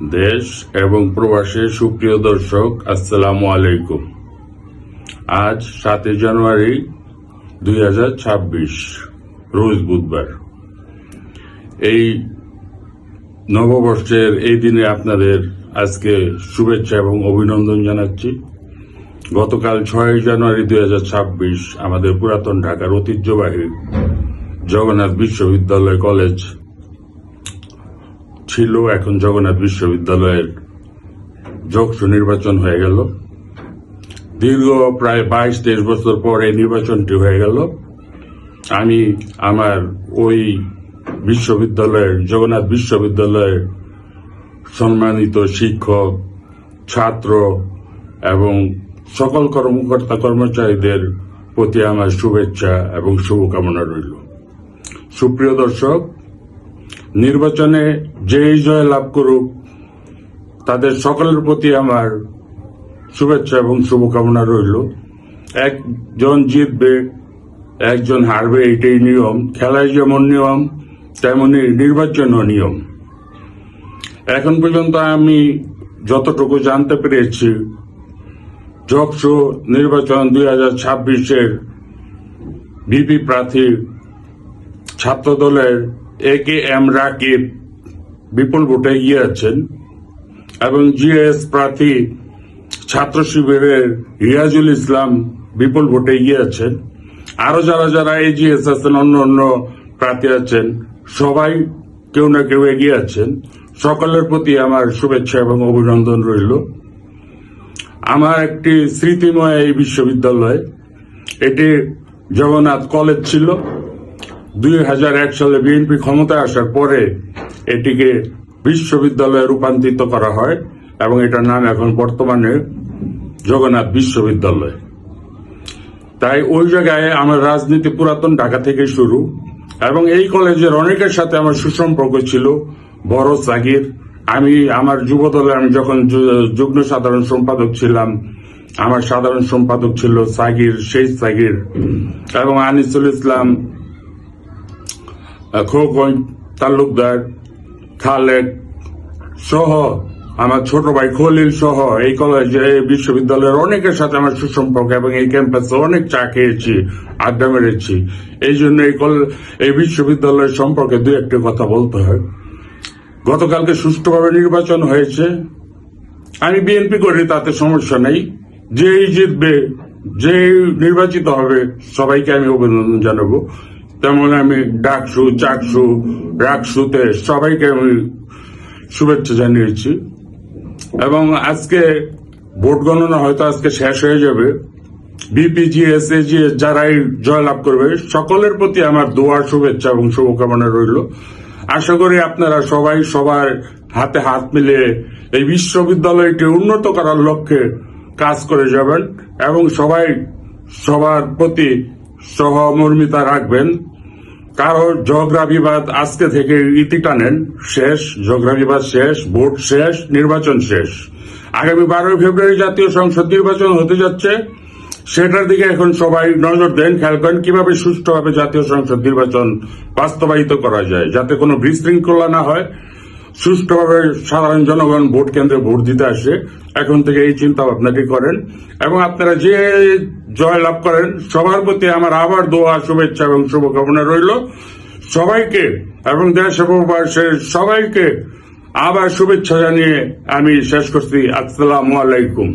দেশ এবং প্রবাসের সুপ্রিয় দর্শক, আসসালামু আলাইকুম। আজ সাতই জানুয়ারি দুই রোজ বুধবার। এই নববর্ষের এই দিনে আপনাদের আজকে শুভেচ্ছা এবং অভিনন্দন জানাচ্ছি। গতকাল ছয় জানুয়ারি দুই হাজার ছাব্বিশ, আমাদের পুরাতন ঢাকার ঐতিহ্যবাহী জগন্নাথ বিশ্ববিদ্যালয় কলেজ ছিল এখন জগন্নাথ বিশ্ববিদ্যালয়ের যক্ষ নির্বাচন হয়ে গেল। দীর্ঘ প্রায় বাইশ, তেইশ বছর পর নির্বাচনটি হয়ে গেল। আমি আমার ওই বিশ্ববিদ্যালয়ের, জগন্নাথ বিশ্ববিদ্যালয়ের সম্মানিত শিক্ষক, ছাত্র এবং সকল কর্মকর্তা, কর্মচারীদের প্রতি আমার শুভেচ্ছা এবং শুভকামনা রইল। সুপ্রিয় দর্শক নির্বাচনে যেই জয় লাভ করুক, তাদের সকলের প্রতি আমার শুভেচ্ছা এবং শুভকামনা রইল। একজন জিতবে, একজন হারবে, এটাই নিয়ম। খেলায় যেমন নিয়ম, তেমনি নির্বাচনও নিয়ম। এখন পর্যন্ত আমি যতটুকু জানতে পেরেছি জকসু নির্বাচন দুই হাজার ছাব্বিশের বিপি প্রার্থী ছাত্রদলের এ কে এম রাকিব বিপুল ভোটে এগিয়ে আছেন। এবং জিএস প্রার্থী ছাত্র শিবিরের রিয়াজুল ইসলাম বিপুল ভোটে এগিয়ে আছেন। আরও যারা যারা এজিএস আছেন, অন্য অন্য প্রার্থী আছেন, সবাই কেউ না কেউ এগিয়ে আছেন। সকলের প্রতি আমার শুভেচ্ছা এবং অভিনন্দন রইল। আমার একটি স্মৃতিময় এই বিশ্ববিদ্যালয়, এটি জগন্নাথ কলেজ ছিল। দুই হাজার এক সালে বিএনপি ক্ষমতায় আসার পরে এটিকে বিশ্ববিদ্যালয়ে রূপান্তরিত করা হয় এবং এটার নাম এখন বর্তমানে জগন্নাথ বিশ্ববিদ্যালয়। তাই ওই জায়গায় আমার রাজনীতি পুরাতন ঢাকা থেকে শুরু এবং এই কলেজের অনেকের সাথে আমার সুসম্পর্ক ছিল, বড় সাগির আমি, আমার যুব দলে আমি যখন যুগ্ম সাধারণ সম্পাদক ছিলাম, আমার সাধারণ সম্পাদক ছিল সাগির শেখ সাগির এবং আনিসুল ইসলাম খোকন, তালুকদার খালেক সহ আমার ছোট ভাই খলিল সহ এই কলেজে এই বিশ্ববিদ্যালয়ের অনেকের সাথে আমার সুসম্পর্ক এবং এই ক্যাম্পাসে অনেক চা খেয়েছি, আড্ডা মেরেছি। এই জন্য এই কল- এই বিশ্ববিদ্যালয়ের সম্পর্কে দু একটি কথা বলতে হয়। গতকালকে সুষ্ঠুভাবে নির্বাচন হয়েছে। আমি বিএনপি করি, তাতে সমস্যা নেই। যেই জিতবে যে নির্বাচিত হবে, সবাইকে আমি অভিনন্দন জানাব। তেমন আমি ডাকসু, চাকসু রাকসুতে সবাইকে আমি শুভেচ্ছা জানিয়েছি। এবং আজকে ভোট গণনা হয়তো আজকে শেষ হয়ে যাবে। বিপিজিএস এজিএস যারাই জয়লাভ করবে, সকলের প্রতি আমার দোয়ার শুভেচ্ছা এবং শুভকামনা রইল। আশা করি আপনারা সবাই সবার হাতে হাত মিলিয়ে এই বিশ্ববিদ্যালয়টি উন্নত করার লক্ষ্যে কাজ করে যাবেন এবং সবাই সবার প্রতি সহমর্মিতা রাখবেন। কারও ঝগড়া বিবাদ আজকে থেকে ইতি টানেন। শেষ, ঝগড়া বিবাদ শেষ, ভোট শেষ, নির্বাচন শেষ। আগামী বারোই ফেব্রুয়ারি জাতীয় সংসদ নির্বাচন হতে যাচ্ছে। সেটার দিকে এখন সবাই নজর দেন, খেয়াল করেন কীভাবে সুষ্ঠুভাবে জাতীয় সংসদ নির্বাচন বাস্তবায়িত করা যায়, যাতে কোনো বিশৃঙ্খলা না হয়। সুষ্ঠুভাবে সাধারণ জনগণ ভোট কেন্দ্রে ভোট দিতে আসে, এখন থেকে এই চিন্তা ভাবনাটি করেন? এবং আপনারা যে জয় লাভ করেন, সবার প্রতি আমার আবার দোয়া, শুভেচ্ছা এবং শুভকামনা রইল। সবাইকে এবং দেশ এবং সবাইকে আবার শুভেচ্ছা জানিয়ে আমি শেষ করছি। আসসালামু আলাইকুম।